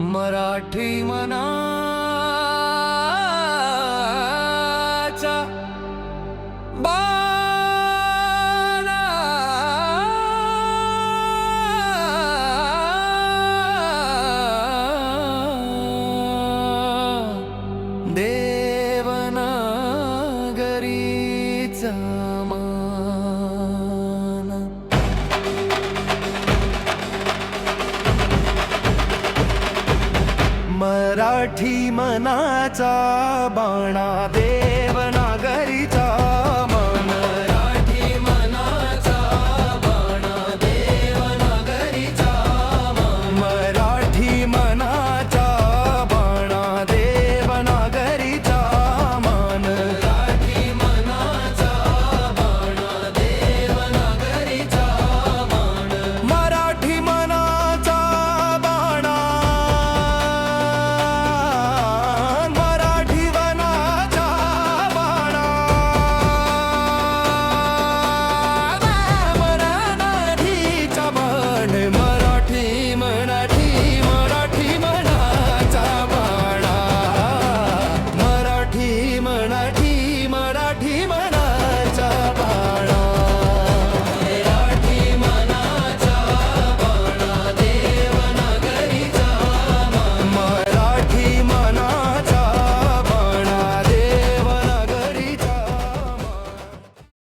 मराठी मनाचा बाणा. देवनागरीचा मराठी मनाचा बाणा दे.